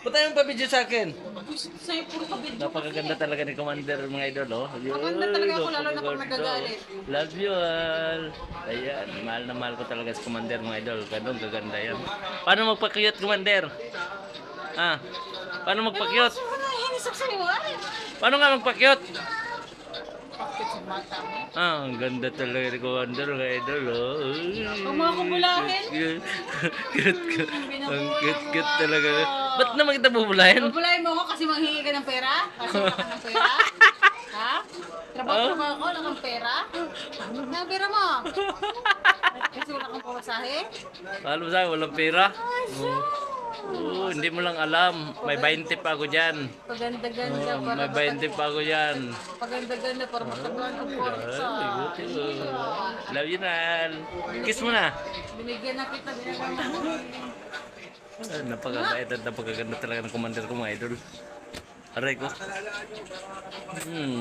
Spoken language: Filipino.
Ba't tayo pa-video sa akin? Sa'yo puro ka video. Napakaganda talaga ni Commander mga idol, oh. Yun, Maganda talaga ako, lalo na pag nagagalit. Love you all. Ayan, mahal na mahal ko talaga si Commander mga idol. Ganun, kaganda yan. Paano magpa-cute, Commander? Ah, paano magpa-cute? Ano hinisap sa'yo ay? Paano nga magpa-cute? Bakit sa mata mo? Ah, ang ganda talaga ni Commander mga idol, oh. Uy. Cute, cute, cute. Ang cute, cute talaga. Ba't naman kita bubulahin? Babulayin mo ako kasi manghingi ka ng pera? Kasi wala ka ng pera? Ha? Trabaho trabaho ako, wala kang pera? Ang pera mo? Kasi wala kang pamasahe? Sa akin, walang pera. Oo, Oo, hindi mo lang alam. May 20 pa ako dyan. Paganda-ganda Oo, para may 20 pa ako dyan. Paganda-ganda para matagalan ng porsa. Love you, Nal. Kiss mo na. Binigyan na kita, mo. Ah, Napakabait at napakaganda talaga ng commander ko mga idol. Aray ko. Hmm.